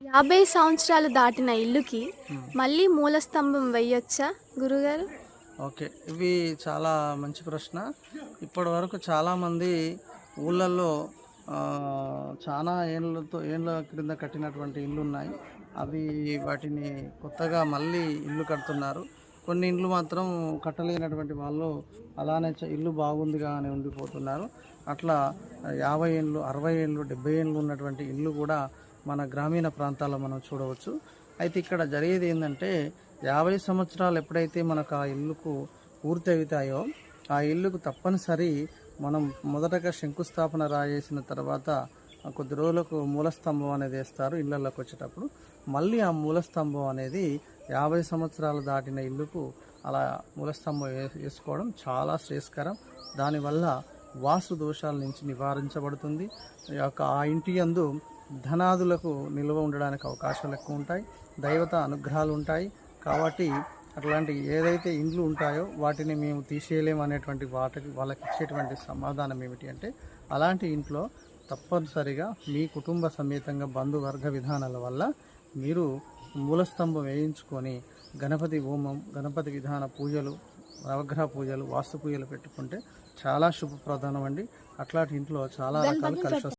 యాభై సంవత్సరాలు దాటిన ఇల్లుకి మళ్ళీ మూలస్తంభం వెయ్యొచ్చా గురుగారు? ఓకే ఇవి చాలా మంచి ప్రశ్న. ఇప్పటి వరకు చాలామంది ఊళ్ళల్లో చాలా ఏళ్ళతో ఏళ్ళ క్రింద కట్టినటువంటి ఇల్లు ఉన్నాయి అవి వాటిని కొత్తగా మళ్ళీ ఇల్లు కడుతున్నారు. కొన్ని ఇండ్లు మాత్రం కట్టలేనటువంటి వాళ్ళు అలానే ఇల్లు బాగుందిగా అని ఉండిపోతున్నారు. అట్లా యాభై ఏళ్ళు అరవై ఏళ్ళు డెబ్బై ఏళ్ళు ఉన్నటువంటి ఇల్లు కూడా మన గ్రామీణ ప్రాంతాల్లో మనం చూడవచ్చు. అయితే ఇక్కడ జరిగేది ఏంటంటే యాభై సంవత్సరాలు ఎప్పుడైతే మనకు ఆ ఇల్లుకు పూర్తి అవుతాయో ఆ ఇల్లుకు తప్పనిసరి మనం మొదటగా శంకుస్థాపన రాయేసిన తర్వాత కొద్ది రోజులకు మూలస్తంభం అనేది వేస్తారు ఇళ్ళలోకి వచ్చేటప్పుడు. మళ్ళీ ఆ మూలస్తంభం అనేది యాభై సంవత్సరాలు దాటిన ఇల్లుకు అలా మూలస్తంభం వేసుకోవడం చాలా శ్రేయస్కరం. దానివల్ల వాస్తు దోషాల నుంచి నివారించబడుతుంది. ఈ యొక్క ఆ ఇంటి యందు ధనాదులకు నిల్వ ఉండడానికి అవకాశాలు ఎక్కువ ఉంటాయి. దైవత అనుగ్రహాలు ఉంటాయి. కాబట్టి అట్లాంటి ఏదైతే ఇండ్లు ఉంటాయో వాటిని మేము తీసేయలేము అనేటువంటి వాటికి వాళ్ళకి ఇచ్చేటువంటి సమాధానం ఏమిటి అంటే అలాంటి ఇంట్లో తప్పనిసరిగా మీ కుటుంబ సమేతంగా బంధువర్గ విధానాల వల్ల మీరు మూలస్తంభం వేయించుకొని గణపతి హోమం గణపతి విధాన పూజలు నవగ్రహ పూజలు వాస్తు పూజలు పెట్టుకుంటే చాలా శుభప్రధానం అండి. అట్లాంటి ఇంట్లో చాలా రకాలు కలిసి